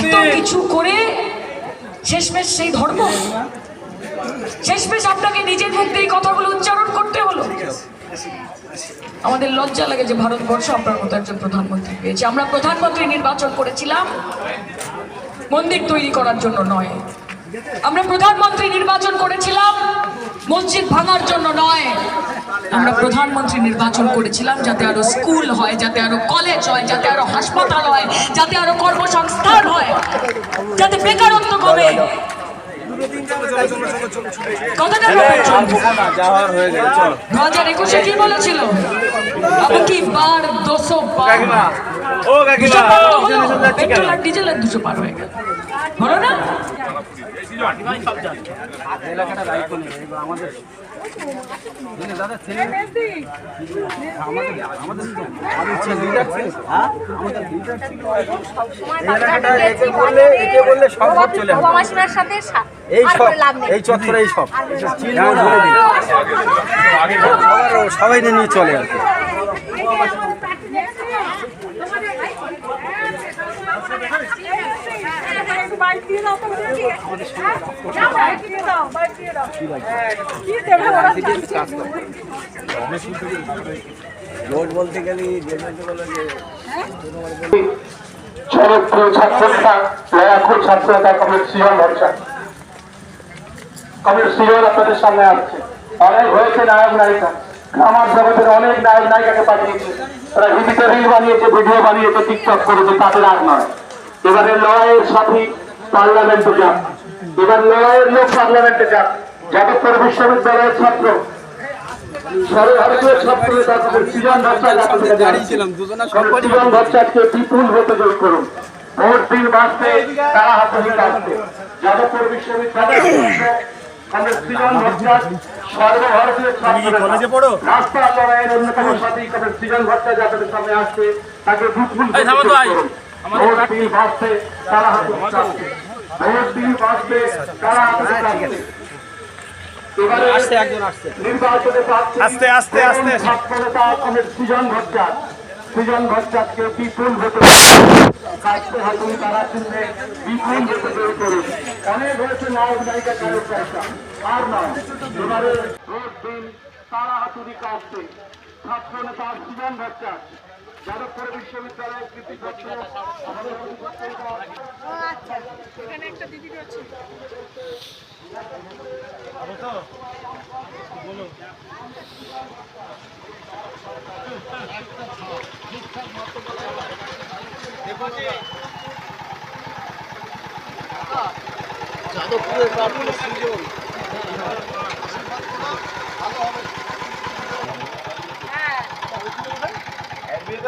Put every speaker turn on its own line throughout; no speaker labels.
এত কিছু করে শেষমেশ সেই ধর্ম। শেষমেশ আপনাকে নিজের মুখে এই কথাগুলো উচ্চারণ করতে হলো। আমাদের লজ্জা লাগে যে ভারতবর্ষ আপনার মতো একজন প্রধানমন্ত্রী পেয়েছে। আমরা প্রধানমন্ত্রী নির্বাচন করেছিলাম। মন্দির তৈরি করার জন্য নয়। আমরা প্রধানমন্ত্রী নির্বাচন করেছিলাম। মসজিদ ভাঙার জন্য নয়। আমরা প্রধানমন্ত্রী নির্বাচন করেছিলাম যাতে আরও স্কুল হয় যাতে আরও কলেজ হয় যাতে আরও হাসপাতাল হয় যাতে আরও কর্মসংস্থান হয় যাতে বেকারত্ব কমে।
যাওয়ার হয়ে
দু হাজার একুশে কি বলেছিল? কি বার দুশো বার?
ও কাকিমা।
দুশো পার ডিজেলের দুশো হয়ে গেল। হলো না।
এই চত্বরে এই সব। সবাই নিয়ে চলে আর কি ভোট বলতে গেলে যে বলে যে
জনপ্রিয় ছাত্রনেতা লয়াকুর ছাত্রনেতা কমরেড সিজন ভরসা। কমরেড সিজন আপনাদের সামনে আসছে। অনেক হয়েছে নায়ক নায়িকা। আমার জগতের অনেক নায়ক নায়িকাকে পাঠিয়েছে। তারা হিন্দিতে রিল বানিয়েছে ভিডিও বানিয়েছে টিকটক করেছে তাদের আর নয়। এবারে লড়াইয়ের সাথী পার্লামেন্টে যাক এবার লড়াইয়ের লোক পার্লামেন্টে যাক। যাদবপুর বিশ্ববিদ্যালয়ের ছাত্র। যাদবপুর তাকে তারা আসবে ভোট তারা প্রার্থী
আস্তে, আস্তে, আস্তে।
সৃজন ভট্টাচার্য। সৃজন ভট্টাচার্যকে বিপুল ভোটে কাজতে তারা চিনবে বিপুল ভোটে জয়ী করুন অনেক হয়েছে নায়ক নায়িকা কারোর আর নয় এবারে ভোট দিন তারা হাতুরি কাজতে ছাত্রনেতা সৃজন ভট্টাচার্য যাদবপুর বিশ্ববিদ্যালয়ের কৃতি ছাত্র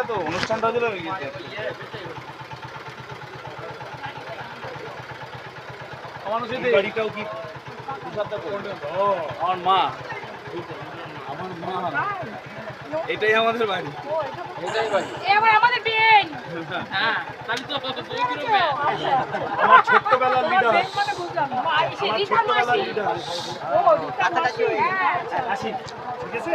তো অনুষ্ঠানটা হয়েছিল আমার বাড়িটাও কি? ও আমার মা। আমার মা এটাই আমাদের বাড়ি। এটাই বাড়ি।
এবার আমাদের বিয়ে
আমার ছোট্টবেলার লিডার
ছোটবেলার
লিডার আসি ঠিক আছে?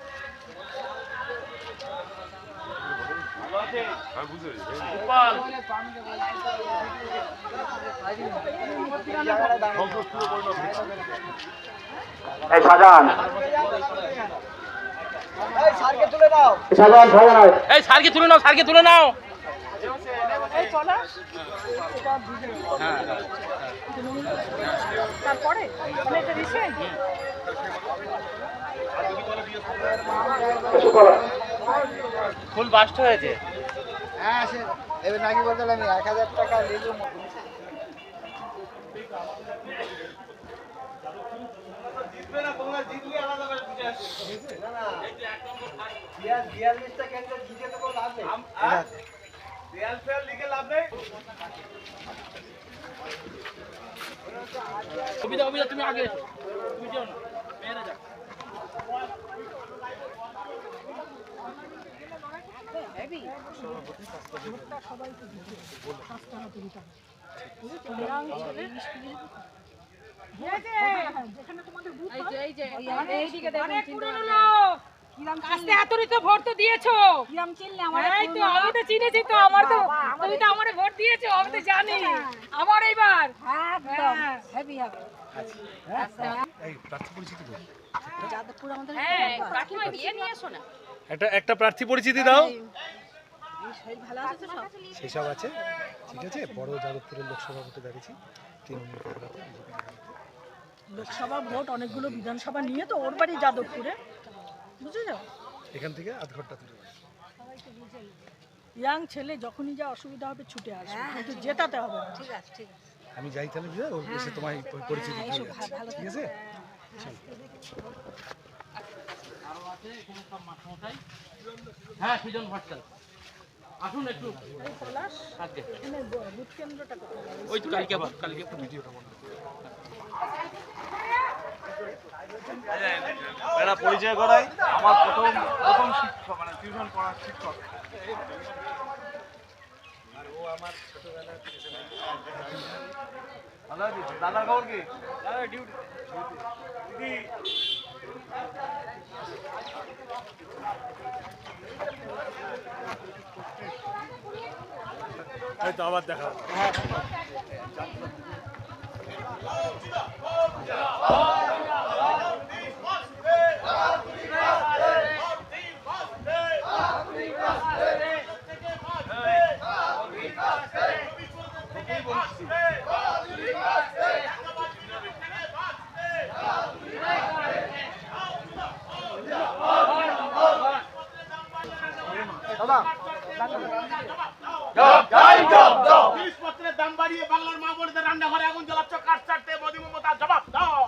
সাজান। সাজান
এই সারকে তুলে নাও সারকে তুলে নাও।
তারপরে? মানে এটা রিসেন্ট
ফুল বাস্ট হয়েছে?
হ্যাঁ সে এবার নাকি বলতে আমি এক হাজার টাকা নিলাম
তুমি আগে তুমি যেও না।
আস্তে হাতুড়ি তো ভোট তো দিয়েছ কিরাম চিনলে আমার এই তো আমি তো চিনেছি তো আমার তো তুমি তো আমারে ভোট দিয়েছ আমি তো জানি আমার এইবার একদম হেভি হবে হ্যাঁ
একটা প্রার্থী পরিচিতি দাও। সেসব আছে। ঠিক আছে বড় যাদবপুরের লোকসভা ভোটে দাঁড়িয়েছি। তৃণমূল
লোকসভা ভোট অনেকগুলো বিধানসভা নিয়ে তো ওর বাড়ি যাদবপুরে। বুঝেছ
এখান থেকে আধ ঘণ্টা দূরে।
ইয়াং ছেলে যখনই যা অসুবিধা হবে ছুটে আসবে। কিন্তু জেতাতে হবে না।
আমি যাই তাহলে বুঝলে ওর এসে তোমায় পরি- পরিচিতি ঠিক আছে?
হ্যাঁ সুজন ভট্টাল আসুন একটু? ওই তো কালকে আবার কালকে
এটা পরিচয় করাই। আমার প্রথম প্রথম শিক্ষক মানে টিউশন পড়ার শিক্ষক। আর ও আমার ছোটবেলার ভালো আছিস? দাদার খবর কি? দাদা ডিউটি দিদি
এই তো আবার দেখা
জিনিসপত্রের দাম বাড়িয়ে বাংলার মা বোনদের রান্নাঘরে আগুন জ্বালাচ্ছ কাঠ চাটতে মোদি মমতার জবাব দাও।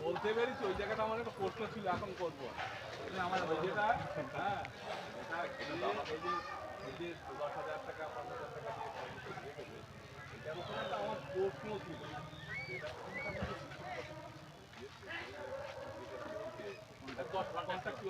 বলতে পেরেছি ওই জায়গাটা আমার একটা প্রশ্ন ছিল এখন করব। কিন্তু আমার ওই যেটা হ্যাঁ এটা এই যে দশ হাজার টাকা দিয়ে কর্মসূচি দিয়ে গেছে, এটার উপরে একটা আমার প্রশ্ন ছিল দশ কন্ট্রাক্টুয়াল যে বলে যাবে এটার উপরে কি প্রশ্ন বললাম শুনে নিয়ে একেবারে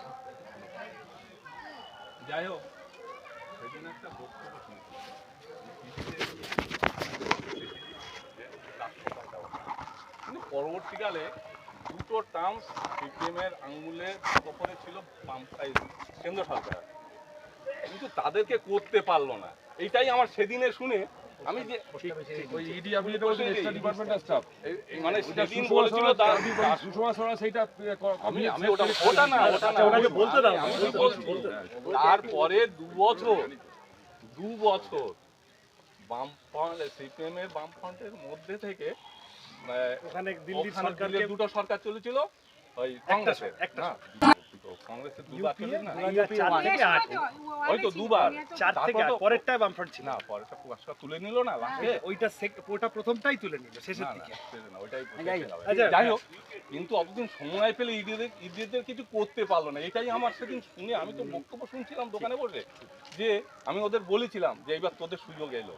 যাই হোক, সেদিন একটা বক্তব্য কিন্তু পরবর্তীকালে দুটো টার্মস সিপিএমের আঙ্গুলের ওপরে ছিল বামফাই কেন্দ্র সরকার কিন্তু তাদেরকে করতে পারল না। এইটাই আমার সেদিনে শুনে আমি
ওই ইডি আপনি যেটা বলছেন এক্সট্রা ডিপার্টমেন্টাল স্টাফ
মানে সেদিন বলেছিল তার
সুষমা স্বরাজ সেইটা
আমি আমি ওটা ওটা না ওটা না।
ওনাকে বলতে দাও,
আমি
বলতে
তারপরে দু বছর দু বছর বামফ্রন্ট সিপিএম এর বামফ্রন্টের মধ্যে থেকে
ওখানে দিল্লি
দিল্লির দুটো সরকার চলেছিল ওই কংগ্রেসের
একটা
কংগ্রেসের দুবার
ইউপিএ
না?
দু হাজার চার থেকে আট।
ওই তো দুবার
চার থেকে আট পরেরটাই বামফ্রন্ট ছিল।
না পরেরটা পুরস্কার তুলে নিল না লাস্টে
ওইটা ওটা প্রথমটাই তুলে নিল শেষের দিকে।
না, ওইটাই
আচ্ছা,
যাই হোক কিন্তু অতদিন সময় পেলে ইডিদের ইডিদের কিছু করতে পারল না এটাই আমার সেদিন শুনে আমি তো বক্তব্য শুনছিলাম দোকানে বসে যে আমি ওদের বলেছিলাম যে এইবার তোদের সুযোগ এলো।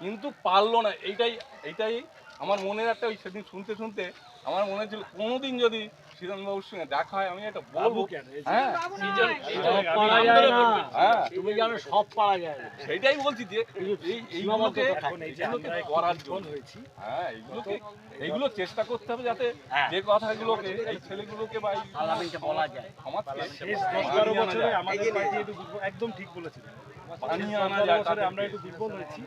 কিন্তু পারল না এইটাই এইটাই আমার মনের একটা ওই সেদিন শুনতে শুনতে আমার মনে ছিল কোনোদিন যদি শিরণবাবুর সঙ্গে দেখা হয় আমি এটা বলব।
কেন? এই যে-
তুমি জানো সব পারা যায় না।
বলছি যে এইগুলোকে
এখন এই যে
এইগুলোকে
আমরা একটু
করার জন্য। হ্যাঁ এইগুলোকে এইগুলো চেষ্টা করতে হবে যাতে
হ্যাঁ।
যে কথাগুলোকে এই ছেলেগুলোকে বা
বলা যায়।
সমাজকে
শেষ দশ বারো বছরে আমাদের পার্টি একটু দুর্বল- একদম ঠিক বলেছিলেন বানিয়ে আনা যায় তাদের আমরা একটু দুর্বল হয়েছি।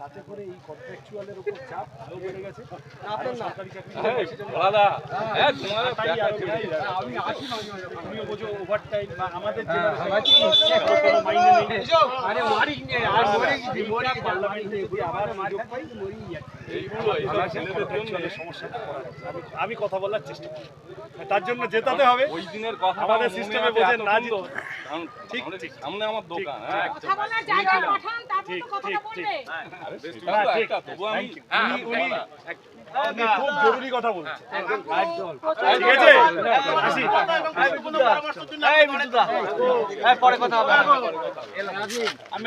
তাতে করে এই কন্ট্রাকচুয়ালের উপর চাপ আরও বেড়ে গেছে। আপনার সরকারি চাকরি
দাদা হ্যাঁ তোমার।
আমি আসি মাঝে মাঝে
তুমিও বোঝো ওভার টাইম বা আমাদের যে মাইনে নেই।
আরে মারি
আমি কথা বলার চেষ্টা করি। তার জন্য জেতাতে হবে।
ওই দিনের কথা
আমাদের এ বোঝেন না
ঠিক ঠিক। সামনে আমার দোকান হ্যাঁ
কথা বলার জায়গা পাঠান তারপর কথাটা বলবে।
বেশ
হ্যাঁ, ঠিক।
আমি
উনি আপনি খুব জরুরি কথা বলছেন। ঠিক আছে? আসি।
এই বিদ্যুৎ পরে কথা হবে। আমি